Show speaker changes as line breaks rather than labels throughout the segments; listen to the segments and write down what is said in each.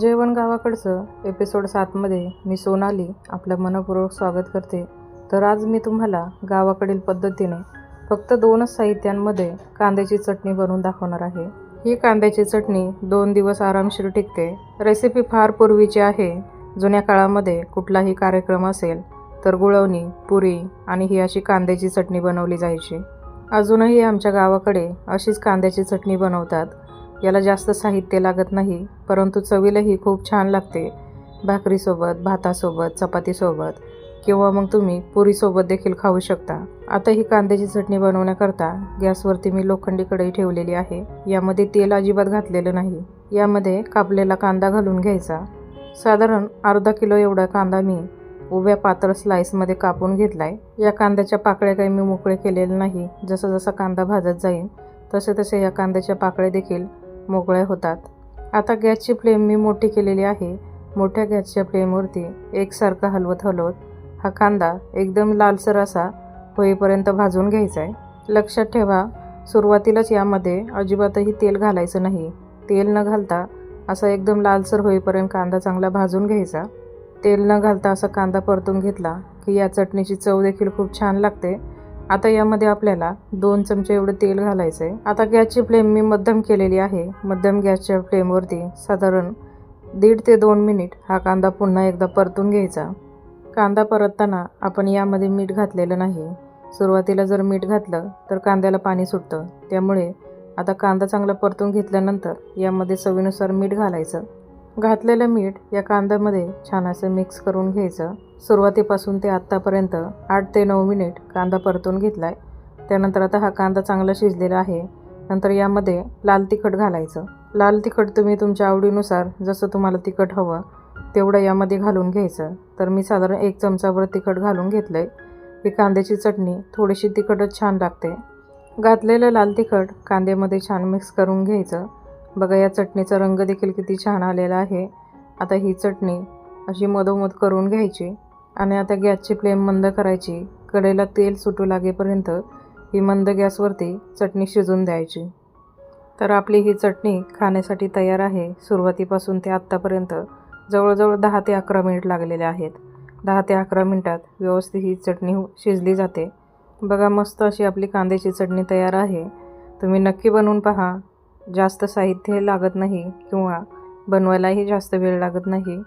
जेवण गावाकडचं एपिसोड सातमध्ये मी सोनाली आपलं मनपूर्वक स्वागत करते. तर आज मी तुम्हाला गावाकडील पद्धतीने फक्त दोनच साहित्यांमध्ये कांद्याची चटणी बनवून दाखवणार आहे. ही कांद्याची चटणी दोन दिवस आरामशीर टिकते. रेसिपी फार पूर्वीची आहे. जुन्या काळामध्ये कुठलाही कार्यक्रम असेल तर गुळवणी पुरी आणि ही अशी कांद्याची चटणी बनवली जायची. अजूनही आमच्या गावाकडे अशीच कांद्याची चटणी बनवतात. याला जास्त साहित्य लागत नाही परंतु चवीलाही खूप छान लागते. भाकरीसोबत भातासोबत चपातीसोबत किंवा मग तुम्ही पुरीसोबत देखील खाऊ शकता. आता ही कांद्याची चटणी बनवण्याकरता गॅसवरती मी लोखंडी कढई ठेवलेली आहे. यामध्ये तेल अजिबात घातलेलं नाही. यामध्ये कापलेला कांदा घालून घ्यायचा. साधारण अर्धा किलो एवढा कांदा मी उभ्या पातळ स्लाईसमध्ये कापून घेतला आहे या कांद्याच्या पाकळ्या काही मी मोकळे केलेल्या नाही. जसं जसा कांदा भाजत जाईल तसे तसे या कांद्याच्या पाकळ्या देखील मोकळ्या होतात. आता गॅसची फ्लेम मी मोठी केलेली आहे. मोठ्या गॅसच्या फ्लेमवरती एकसारखा हलवत हलवत हा कांदा एकदम लालसर असा होईपर्यंत भाजून घ्यायचा आहे लक्षात ठेवा सुरुवातीलाच यामध्ये अजिबातही तेल घालायचं नाही. तेल न घालता असा एकदम लालसर होईपर्यंत कांदा चांगला भाजून घ्यायचा. तेल न घालता असा कांदा परतून घेतला की या चटणीची चव देखील खूप छान लागते. आता यामध्ये आपल्याला दोन चमचे एवढं तेल घालायचं आहे आता गॅसची फ्लेम मी मध्यम केलेली आहे. मध्यम गॅसच्या फ्लेमवरती साधारण दीड ते दोन मिनिट हा कांदा पुन्हा एकदा परतून घ्यायचा. कांदा परतताना आपण यामध्ये मीठ घातलेलं नाही. सुरुवातीला जर मीठ घातलं तर कांद्याला पाणी सुटतं. त्यामुळे आता कांदा चांगला परतून घेतल्यानंतर यामध्ये चवीनुसार मीठ घालायचं. घातलेलं मीठ या कांद्यामध्ये छान असं मिक्स करून घ्यायचं. सुरुवातीपासून ते आत्तापर्यंत आठ ते नऊ मिनिट कांदा परतून घेतला आहे त्यानंतर आता हा कांदा चांगला शिजलेला आहे. नंतर यामध्ये लाल तिखट घालायचं. लाल तिखट तुम्ही तुमच्या आवडीनुसार जसं तुम्हाला तिखट हवं तेवढं यामध्ये घालून घ्यायचं. तर मी साधारण एक चमचाभर तिखट घालून घेतलं आहे ही कांद्याची चटणी थोडीशी तिखटच छान लागते. घातलेलं लाल तिखट कांद्यामध्ये छान मिक्स करून घ्यायचं. बघा या चटणीचा रंग देखील किती छान आलेला आहे. आता ही चटणी अशी मधोमध करून घ्यायची आणि आता गॅसची फ्लेम मंद करायची. कडेला तेल सुटू लागेपर्यंत ही मंद गॅसवरती चटणी शिजून द्यायची. तर आपली ही चटणी खाण्यासाठी तयार आहे. सुरुवातीपासून ते आत्तापर्यंत जवळजवळ दहा ते अकरा मिनिट लागलेले आहेत. दहा ते अकरा मिनटात व्यवस्थित ही चटणी शिजली जाते. बघा मस्त अशी आपली कांद्याची चटणी तयार आहे. तुम्ही नक्की बनवून पहा. जास्त साहित्य लागत नाही किंवा बनवायलाही जास्त वेळ लागत नाही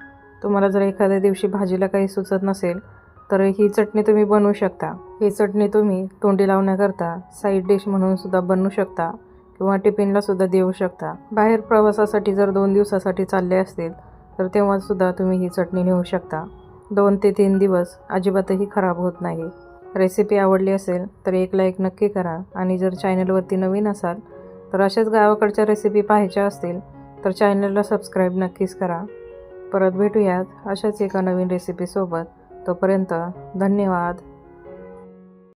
तुम्हाला जर एखाद्या दिवशी भाजीला काही सुचत नसेल तर ही चटणी तुम्ही बनवू शकता. ही चटणी तुम्ही तोंडी लावण्याकरता साईड डिश म्हणून सुद्धा बनवू शकता किंवा टिफिनला सुद्धा देऊ शकता. बाहेर प्रवासासाठी जर दोन दिवसासाठी चालले असतील तर तेव्हासुद्धा तुम्ही ही चटणी नेऊ शकता. दोन ते तीन दिवस अजिबातही खराब होत नाही. रेसिपी आवडली असेल तर एक लाईक नक्की करा आणि जर चॅनलवरती नवीन असाल तर अशाच गावाकडच्या रेसिपी पाहायच्या असतील तर चॅनलला सबस्क्राईब नक्कीच करा. परत भेटूयात अशाच एका नवीन रेसिपीसोबत तोपर्यंत धन्यवाद.